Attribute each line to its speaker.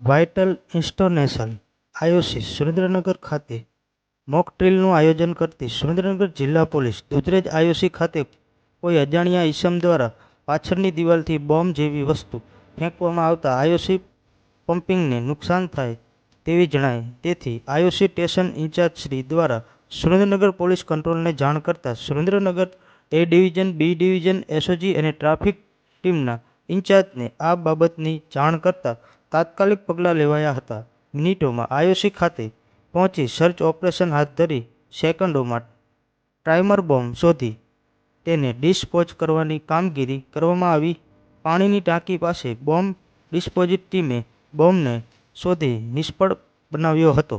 Speaker 1: Vital ઇન્સ્ટોનેશન IOC Surendranagar ખાતે mock ડ્રીલનું આયોજન કરતી સુરેન્દ્રનગર જિલ્લા પોલીસ દુધરેજ આઈઓસી ખાતે કોઈ અજાણ્યા ઈસમ દ્વારા પાછળની દિવાલથી બોમ્બ જેવી વસ્તુ ફેંકવામાં આવતા આઈઓસી પમ્પિંગને નુકસાન થાય તેવી જણાય. તેથી આઈઓસી સ્ટેશન ઇન્ચાર્જ શ્રી દ્વારા સુરેન્દ્રનગર પોલીસ કંટ્રોલને જાણ કરતા Surendranagar A division B division SOG અને ટ્રાફિક ટીમના ઇન્ચાર્જને આ બાબતની જાણ કરતા તાત્કાલિક પગલાં લેવાયા હતા. મિનિટોમાં આઈઓસી ખાતે પહોંચી સર્ચ ઓપરેશન હાથ ધરી સેકન્ડોમાં ટાઇમર બોમ્બ શોધી તેને ડિસપોઝ કરવાની કામગીરી કરવામાં આવી. પાણીની ટાંકી પાસે બોમ્બ ડિસ્પોઝિટ ટીમે બોમ્બને શોધી નિષ્ફળ બનાવ્યો હતો.